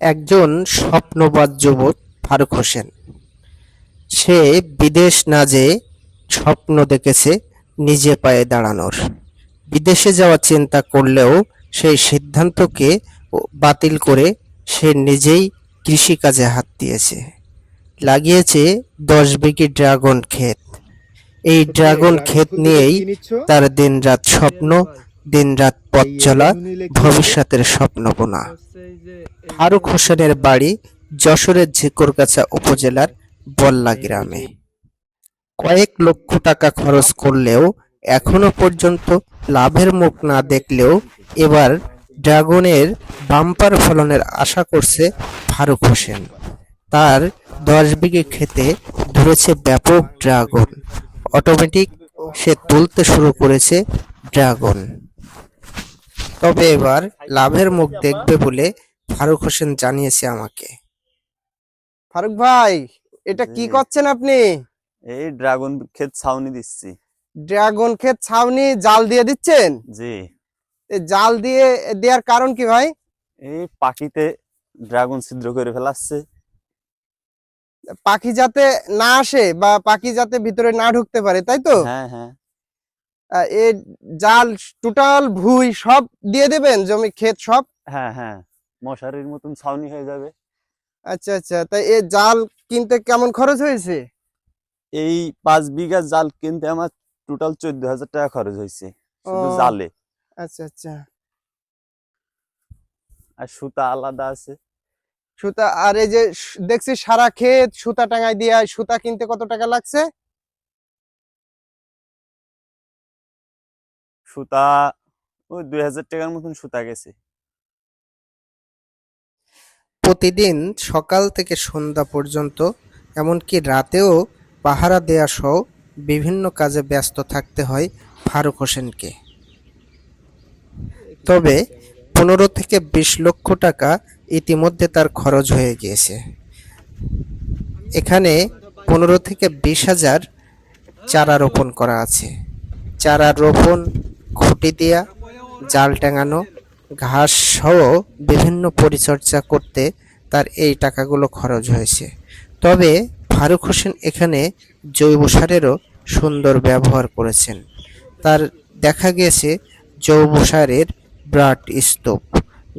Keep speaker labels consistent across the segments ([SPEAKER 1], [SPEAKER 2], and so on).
[SPEAKER 1] একজন স্বপ্নবাদ যুবক ফারুক হোসেন। সে বিদেশ না যেয়ে স্বপ্ন দেখেছে নিজে পায়ে দাঁড়ানোর। বিদেশে যাওয়ার চিন্তা করলেও সেই সিদ্ধান্তকে বাতিল করে সে নিজেই কৃষিকাজে হাত দিয়েছে। লাগিয়েছে দশ বিঘি ড্রাগন ক্ষেত। এই ড্রাগন ক্ষেত নিয়েই তার দিনরাত স্বপ্ন দিনরাত পথ চলা ভবিষ্যতের স্বপ্ন বোনা ফারুক হোসেনের বাড়ি যশোরের ঝিকরগাছা উপজেলার বল্লা গ্রামে। কয়েক লক্ষ টাকা খরচ করলেও এখনও পর্যন্ত লাভের মুখ না দেখলেও এবার ড্রাগনের বাম্পার ফলনের আশা করছে ফারুক হোসেন। তার দশ বিঘে খেতে ধরেছে ব্যাপক ড্রাগন। অটোমেটিক সে তুলতে শুরু করেছে ড্রাগন। তবে এবার লাভের মুখ দেখবে বলে ফারুক হোসেন জানিয়েছে আমাকে।
[SPEAKER 2] ফারুক ভাই এটা কি করছেন আপনি?
[SPEAKER 3] এই ড্রাগন ক্ষেত ছাউনি দিচ্ছি।
[SPEAKER 2] ড্রাগন ক্ষেত ছাউনি জাল দিয়ে দিচ্ছেন?
[SPEAKER 3] জি।
[SPEAKER 2] জাল দিয়ে দেওয়ার কারণ কি ভাই?
[SPEAKER 3] এই পাখিতে ড্রাগন ছিদ্র করে ফেলাচ্ছে।
[SPEAKER 2] পাখি যাতে না আসে বা পাখি যাতে ভিতরে না ঢুকতে পারে তাই তো?
[SPEAKER 3] হ্যাঁ হ্যাঁ।
[SPEAKER 2] আহ, এ জাল টোটাল ভুই সব দিয়ে দেবেন জমি ক্ষেত সব?
[SPEAKER 3] হ্যাঁ হ্যাঁ। মশারির মতন ছাউনি হয়ে যাবে।
[SPEAKER 2] আচ্ছা আচ্ছা। তাই এ জাল কিনতে কেমন খরচ হয়েছে?
[SPEAKER 3] এই পাঁচ বিঘা জাল কিনতে আমার টোটাল চোদ্দ হাজার টাকা খরচ হয়েছে শুধু জালে।
[SPEAKER 2] আচ্ছা আচ্ছা।
[SPEAKER 3] আর সুতা আলাদা আছে।
[SPEAKER 2] সুতা আর এই যে দেখছি সারা ক্ষেত সুতা টাঙাই দিয়ে সুতা কিনতে কত টাকা লাগছে?
[SPEAKER 3] সুতা, ওই দুই হাজার টাকার মতন সুতা গেছে।
[SPEAKER 1] প্রতিদিন সকাল থেকে সন্ধ্যা পর্যন্ত, এমনকি রাতেও পাহারা দেয়া সহ বিভিন্ন কাজে ব্যস্ত থাকতে হয় ফারুক হোসেনকে। তবে পনেরো থেকে বিশ লক্ষ টাকা ইতিমধ্যে তার খরচ হয়ে গিয়েছে। এখানে পনেরো থেকে বিশ হাজার চারা রোপণ করা আছে। চারা রোপণ খুঁটি দেয়া জাল টাঙানো, ঘাস সহ বিভিন্ন পরিচর্যা করতে তার এই টাকাগুলো খরচ হয়েছে। তবে ফারুক হোসেন এখানে জৈব সারেরও সুন্দর ব্যবহার করেছেন। তার দেখা গিয়েছে জৈব সারের ব্রাড স্তূপ।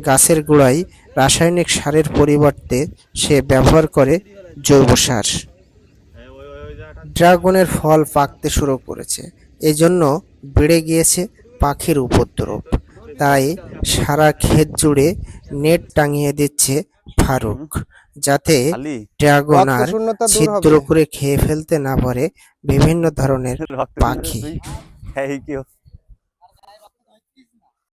[SPEAKER 1] গাছের গোড়ায় রাসায়নিক সারের পরিবর্তে সে ব্যবহার করে জৈব সার। ড্রাগনের ফল পাকতে শুরু করেছে। এজন্য বেড়ে গিয়েছে পাখির উপদ্রব। তাই সারা ক্ষেত জুড়ে নেট টাঙিয়ে দিচ্ছে ফারুক যাতে ড্রাগন আর ছিদ্র করে খেয়ে ফেলতে না পারে বিভিন্ন ধরনের পাখি।